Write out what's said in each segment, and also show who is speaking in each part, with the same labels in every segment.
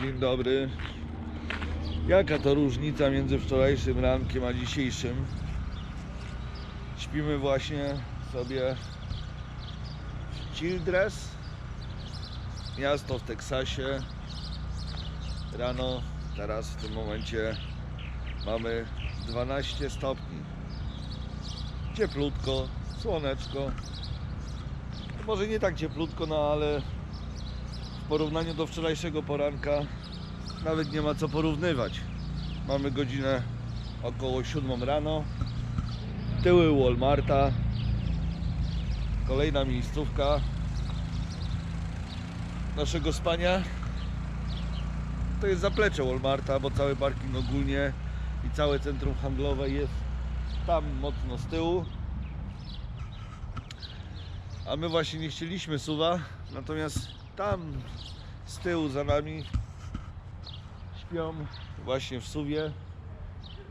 Speaker 1: Dzień dobry. Jaka to różnica między wczorajszym rankiem a dzisiejszym? Śpimy właśnie sobie w Childress, miasto w Teksasie. Rano, teraz w tym momencie mamy 12 stopni. Cieplutko, słoneczko. Może nie tak cieplutko, no ale porównaniu do wczorajszego poranka nawet nie ma co porównywać. Mamy godzinę około 7 rano. Tyły Walmarta. Kolejna miejscówka naszego spania. To jest zaplecze Walmarta, bo cały parking ogólnie i całe centrum handlowe jest tam mocno z tyłu. A my właśnie nie chcieliśmy suwa, natomiast tam z tyłu za nami śpią właśnie w suwie.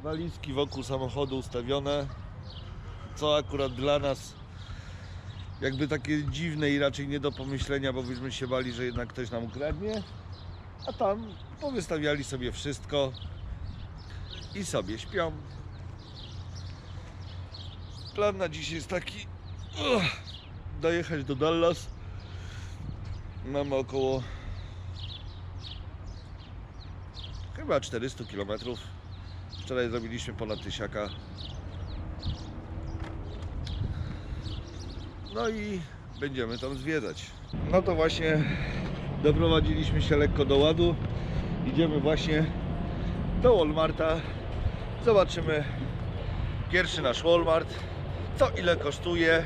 Speaker 1: Walizki wokół samochodu ustawione, co akurat dla nas jakby takie dziwne i raczej nie do pomyślenia, bo byśmy się bali, że jednak ktoś nam ukradnie. A tam powystawiali sobie wszystko i sobie śpią. Plan na dziś jest taki dojechać do Dallas. Mamy około chyba 400 km. Wczoraj zrobiliśmy ponad tysiaka. No i będziemy tam zwiedzać. No to właśnie doprowadziliśmy się lekko do ładu. Idziemy właśnie do Walmarta. Zobaczymy pierwszy nasz Walmart. Co ile kosztuje,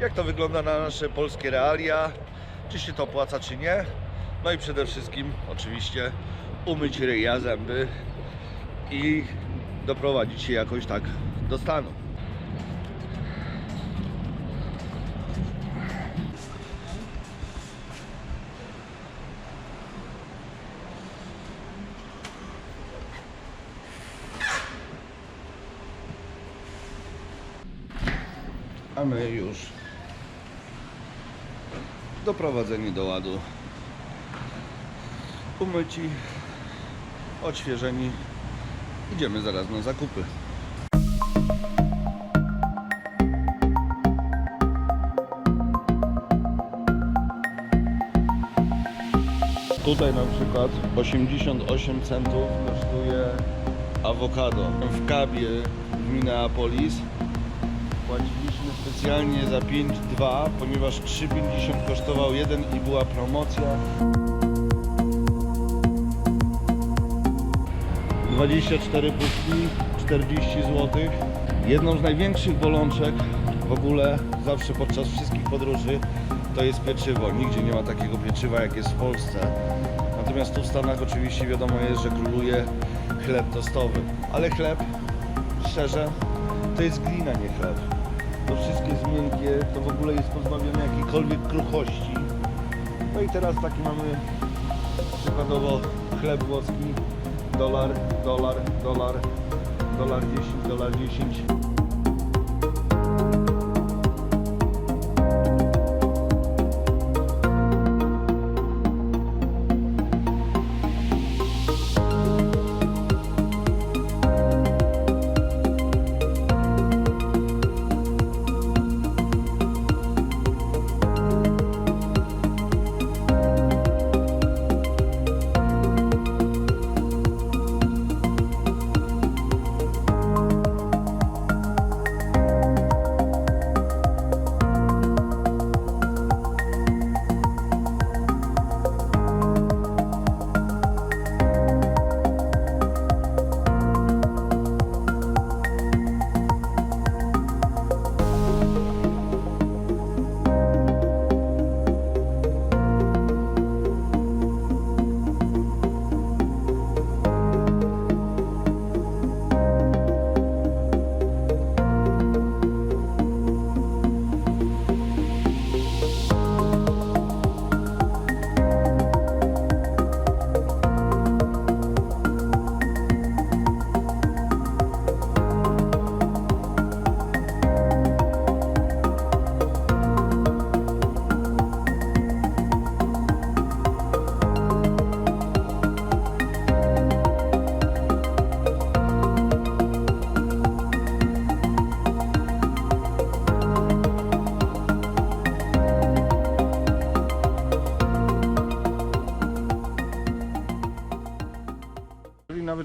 Speaker 1: jak to wygląda na nasze polskie realia, czy się to opłaca, czy nie. No i przede wszystkim oczywiście umyć ryja, zęby i doprowadzić się jakoś tak do stanu. A my już doprowadzeni do ładu. Umyci, odświeżeni. Idziemy zaraz na zakupy. Tutaj na przykład 88 centów kosztuje awokado. W Kabie w Minneapolis specjalnie za 5,2, ponieważ 3,50 kosztował jeden i była promocja. 24 puszki, 40 zł. Jedną z największych bolączek w ogóle zawsze podczas wszystkich podróży to jest pieczywo. Nigdzie nie ma takiego pieczywa jak jest w Polsce. Natomiast tu w Stanach oczywiście wiadomo jest, że króluje chleb tostowy. Ale chleb, szczerze, to jest glina, nie chleb. Jest miękkie, to w ogóle jest pozbawione jakiejkolwiek kruchości. No i teraz taki mamy przykładowo chleb włoski, dolar, dolar, dolar, dolar 10, dolar 10.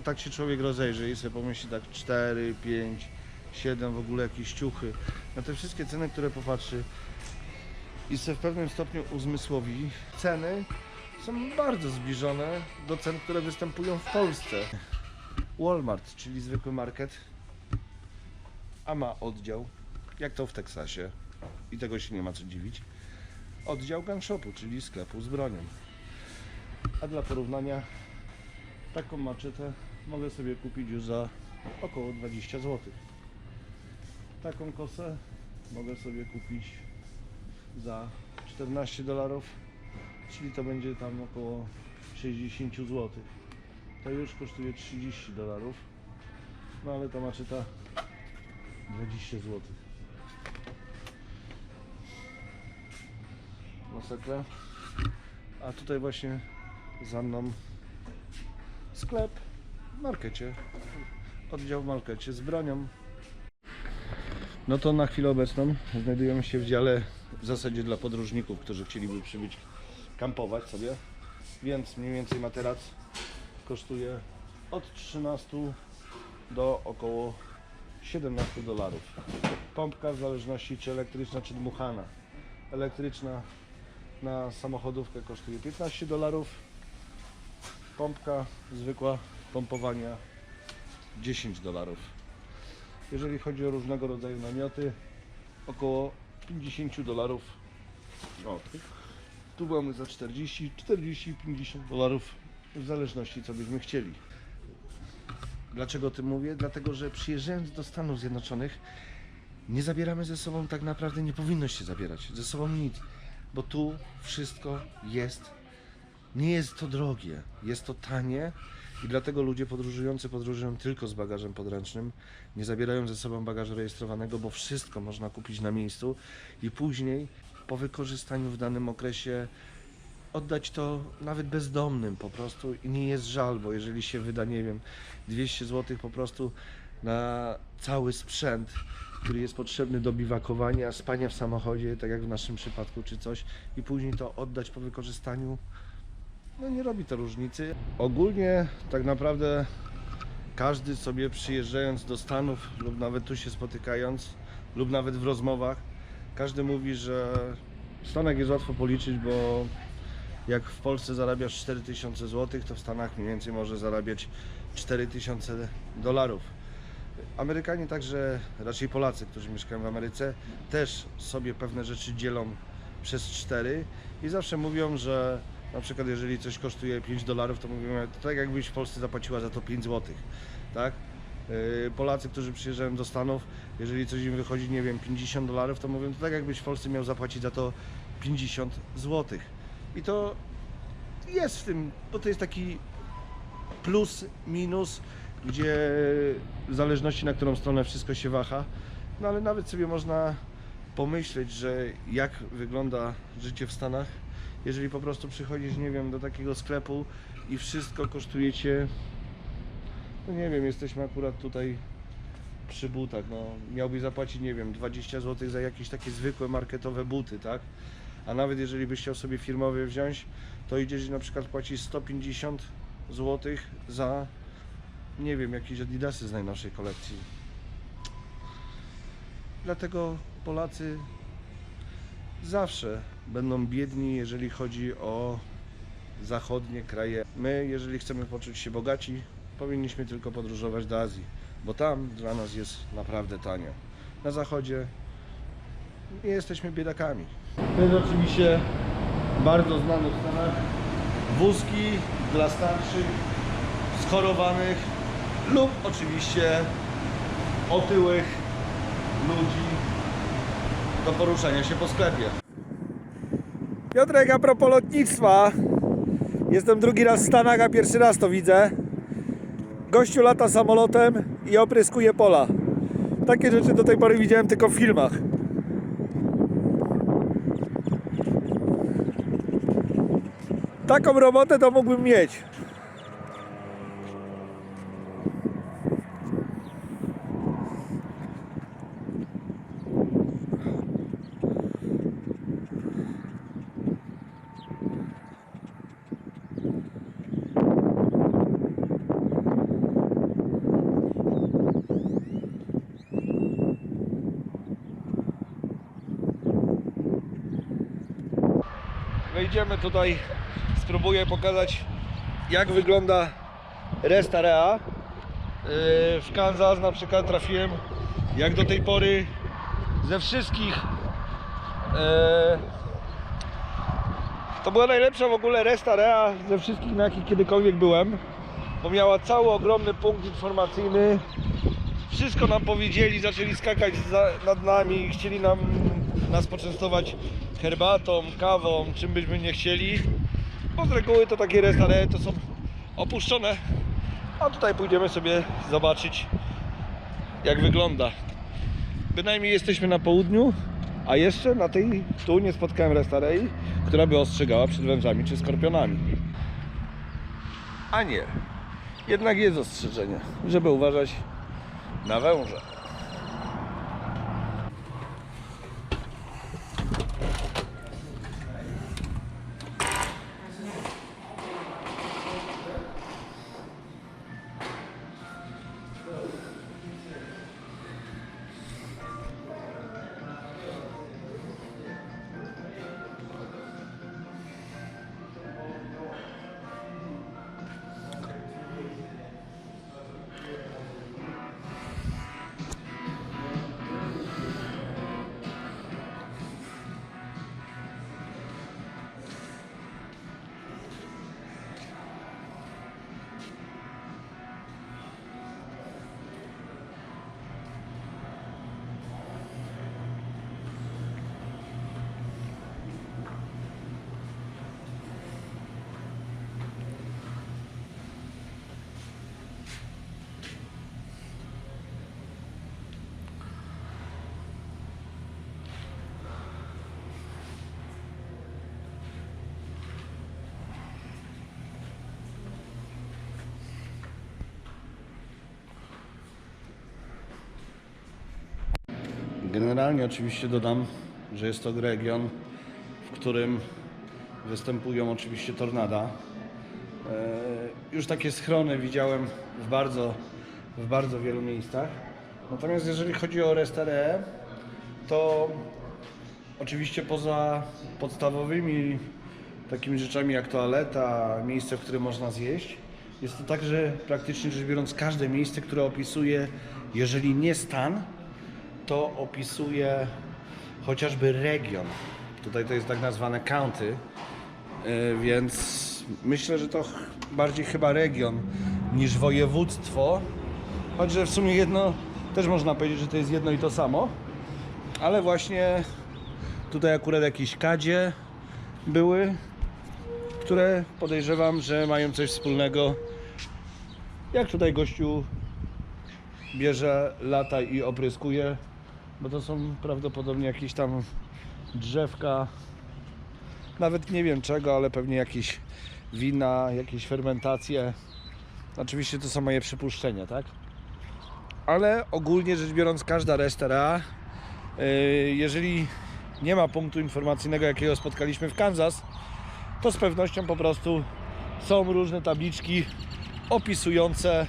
Speaker 1: tak się człowiek rozejrzy i sobie pomyśli tak 4, 5, 7 w ogóle jakieś ciuchy, na te wszystkie ceny, które popatrzy i sobie w pewnym stopniu uzmysłowi, ceny są bardzo zbliżone do cen, które występują w Polsce. Walmart, czyli zwykły market, a ma oddział, jak to w Teksasie, i tego się nie ma co dziwić, oddział gun shopu, czyli sklepu z bronią. A dla porównania, taką maczetę mogę sobie kupić już za około 20 zł. Taką kosę mogę sobie kupić za 14 dolarów, czyli to będzie tam około 60 zł. To już kosztuje 30 dolarów, no ale ta maczeta 20 zł. Masakra. A tutaj właśnie za mną sklep w markecie. Oddział w markecie z bronią. No to na chwilę obecną znajdujemy się w dziale w zasadzie dla podróżników, którzy chcieliby przybyć kampować sobie. Więc mniej więcej materac kosztuje od 13 do około 17 dolarów. Pompka w zależności czy elektryczna, czy dmuchana. Elektryczna na samochodówkę kosztuje 15 dolarów. Pompka zwykła pompowania 10 dolarów. Jeżeli chodzi o różnego rodzaju namioty, około 50 dolarów. Tu mamy za 40, 40, 50 dolarów w zależności co byśmy chcieli. Dlaczego o tym mówię? Dlatego, że przyjeżdżając do Stanów Zjednoczonych nie zabieramy ze sobą, tak naprawdę nie powinno się zabierać ze sobą nic, bo tu wszystko jest, nie jest to drogie, jest to tanie i dlatego ludzie podróżujący podróżują tylko z bagażem podręcznym, nie zabierają ze sobą bagażu rejestrowanego, bo wszystko można kupić na miejscu i później po wykorzystaniu w danym okresie oddać to nawet bezdomnym po prostu. I nie jest żal, bo jeżeli się wyda, nie wiem, 200 zł po prostu na cały sprzęt, który jest potrzebny do biwakowania, spania w samochodzie, tak jak w naszym przypadku czy coś i później to oddać po wykorzystaniu, no nie robi to różnicy. Ogólnie tak naprawdę każdy sobie przyjeżdżając do Stanów lub nawet tu się spotykając lub nawet w rozmowach, każdy mówi, że w Stanach jest łatwo policzyć, bo jak w Polsce zarabiasz 4000 zł, to w Stanach mniej więcej może zarabiać 4000 dolarów. Amerykanie także, raczej Polacy, którzy mieszkają w Ameryce, też sobie pewne rzeczy dzielą przez 4 i zawsze mówią, że na przykład jeżeli coś kosztuje 5 dolarów, to mówimy, to tak jakbyś w Polsce zapłaciła za to 5 zł, tak? Yy, Polacy, którzy przyjeżdżają do Stanów, jeżeli coś im wychodzi, nie wiem, 50 dolarów, to mówią, to tak jakbyś w Polsce miał zapłacić za to 50 zł. I to jest w tym, bo to jest taki plus, minus, gdzie w zależności na którą stronę wszystko się waha. No ale nawet sobie można pomyśleć, że jak wygląda życie w Stanach, jeżeli po prostu przychodzisz, nie wiem, do takiego sklepu i wszystko kosztuje cię, no nie wiem, jesteśmy akurat tutaj przy butach, no miałbyś zapłacić, nie wiem, 20 zł za jakieś takie zwykłe marketowe buty, tak? A nawet jeżeli byś chciał sobie firmowe wziąć, to idziesz i na przykład płacisz 150 zł za, nie wiem, jakieś adidasy z najnowszej kolekcji. Dlatego Polacy zawsze będą biedni, jeżeli chodzi o zachodnie kraje. My, jeżeli chcemy poczuć się bogaci, powinniśmy tylko podróżować do Azji, bo tam dla nas jest naprawdę tanio. Na zachodzie nie jesteśmy biedakami. To jest oczywiście bardzo znany w Stanach wózki dla starszych, schorowanych lub oczywiście otyłych ludzi do poruszania się po sklepie.
Speaker 2: Piotrek, a propos lotnictwa. Jestem drugi raz w Stanach, a pierwszy raz to widzę. Gościu lata samolotem i opryskuje pola. Takie rzeczy do tej pory widziałem tylko w filmach. Taką robotę to mógłbym mieć.
Speaker 1: Wejdziemy tutaj, spróbuję pokazać jak wygląda resta Rea. Yy, W Kansas na przykład trafiłem jak do tej pory ze wszystkich yy, to była najlepsza w ogóle resta Rea ze wszystkich na jakich kiedykolwiek byłem bo miała cały ogromny punkt informacyjny wszystko nam powiedzieli, zaczęli skakać nad nami, chcieli nam, nas poczęstować herbatą, kawą, czym byśmy nie chcieli. Bo z reguły to takie restauracje to są opuszczone. A tutaj pójdziemy sobie zobaczyć jak wygląda. Bynajmniej jesteśmy na południu, a jeszcze na tej tu nie spotkałem restauracji, która by ostrzegała przed wężami czy skorpionami. A nie. Jednak jest ostrzeżenie, żeby uważać na węże. Generalnie oczywiście dodam, że jest to region, w którym występują oczywiście tornada. E, Już takie schrony widziałem w bardzo, w bardzo wielu miejscach. Natomiast jeżeli chodzi o Restaree, to oczywiście poza podstawowymi takimi rzeczami jak toaleta, miejsce, w którym można zjeść, jest to także praktycznie rzecz biorąc każde miejsce, które opisuje, jeżeli nie stan, to opisuje chociażby region. Tutaj to jest tak nazwane county, yy, więc myślę, że to bardziej chyba region niż województwo. Choć, że w sumie jedno, też można powiedzieć, że to jest jedno i to samo. Ale właśnie tutaj akurat jakieś kadzie były, które podejrzewam, że mają coś wspólnego. Jak tutaj gościu bierze, lata i opryskuje, bo to są prawdopodobnie jakieś tam drzewka, nawet nie wiem czego, ale pewnie jakieś wina, jakieś fermentacje. Oczywiście to są moje przypuszczenia, tak? Ale ogólnie rzecz biorąc, każda restaura, yy, jeżeli nie ma punktu informacyjnego, jakiego spotkaliśmy w Kansas, to z pewnością po prostu są różne tabliczki opisujące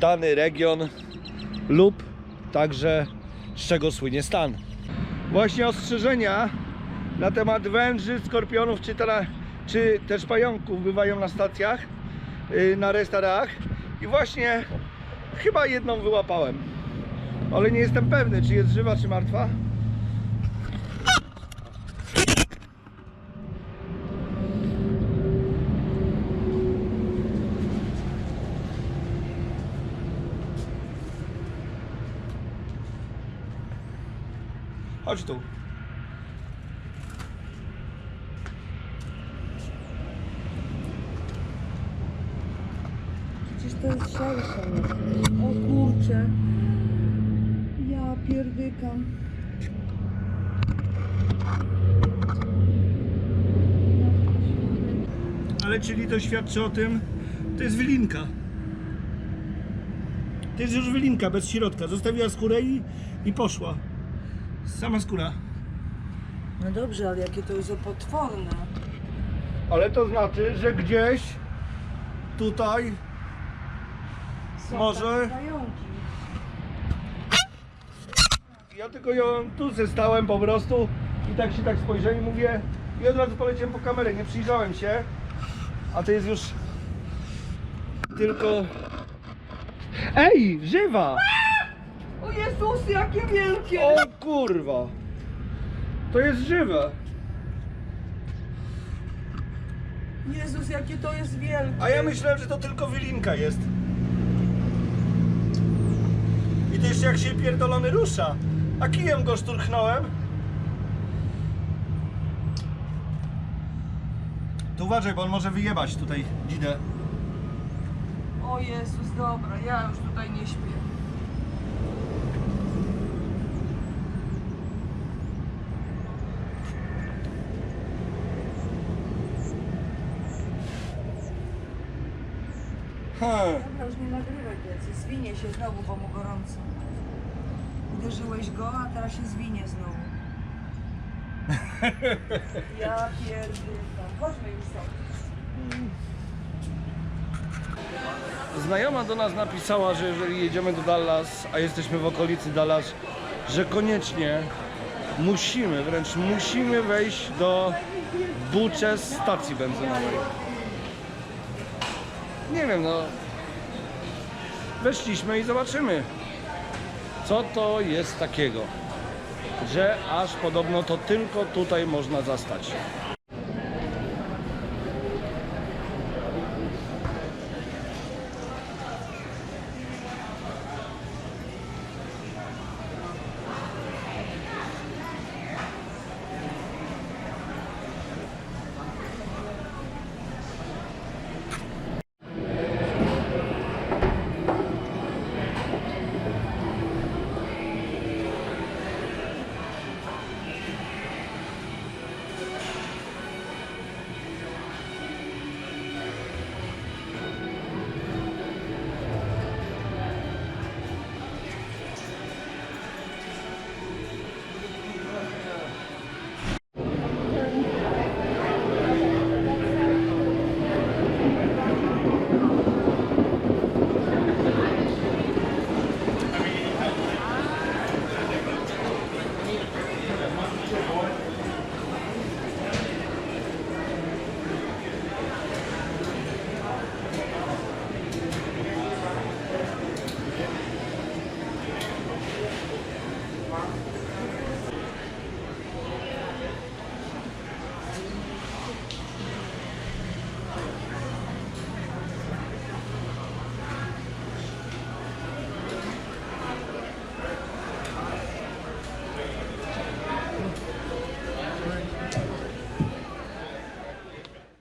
Speaker 1: dany region lub także z czego słynie stan. Właśnie ostrzeżenia na temat węży, skorpionów czy, czy też pająków bywają na stacjach, yy, na restaurach i właśnie chyba jedną wyłapałem. Ale nie jestem pewny, czy jest żywa, czy martwa. Chodź tu.
Speaker 3: Przecież to jest szersze. O kurcze. Ja pierdykam.
Speaker 1: Ale czyli to świadczy o tym, to jest wylinka. To jest już wylinka bez środka. Zostawiła skórę i, i poszła. Sama skóra.
Speaker 3: No dobrze, ale jakie to jest potworne.
Speaker 1: Ale to znaczy, że gdzieś tutaj
Speaker 3: Są
Speaker 1: Może-
Speaker 3: pająki.
Speaker 1: ja tylko ją tu ze stałem po prostu i tak się tak spojrzałem i mówię I od razu poleciałem po kamerę, nie przyjrzałem się. A to jest już tylko... Ej, żywa!
Speaker 3: Jezus, jakie wielkie!
Speaker 1: O kurwa! To jest żywe!
Speaker 3: Jezus, jakie to jest wielkie!
Speaker 1: A ja myślałem, że to tylko wylinka jest. I to jeszcze jak się pierdolony rusza. A kijem go szturchnąłem. To uważaj, bo on może wyjebać tutaj dzidę.
Speaker 3: O Jezus, dobra, ja już tutaj nie śpię. Dobra, już nie nagrywaj więcej. Zwinie się znowu, bo mu gorąco. Uderzyłeś go, a teraz się zwinie znowu. Ja pierdolę. Chodźmy już stąd.
Speaker 1: Znajoma do nas napisała, że jeżeli jedziemy do Dallas, a jesteśmy w okolicy Dallas, że koniecznie musimy, wręcz musimy wejść do Buches stacji benzynowej. Nie wiem, no. Weszliśmy i zobaczymy, co to jest takiego, że aż podobno to tylko tutaj można zastać.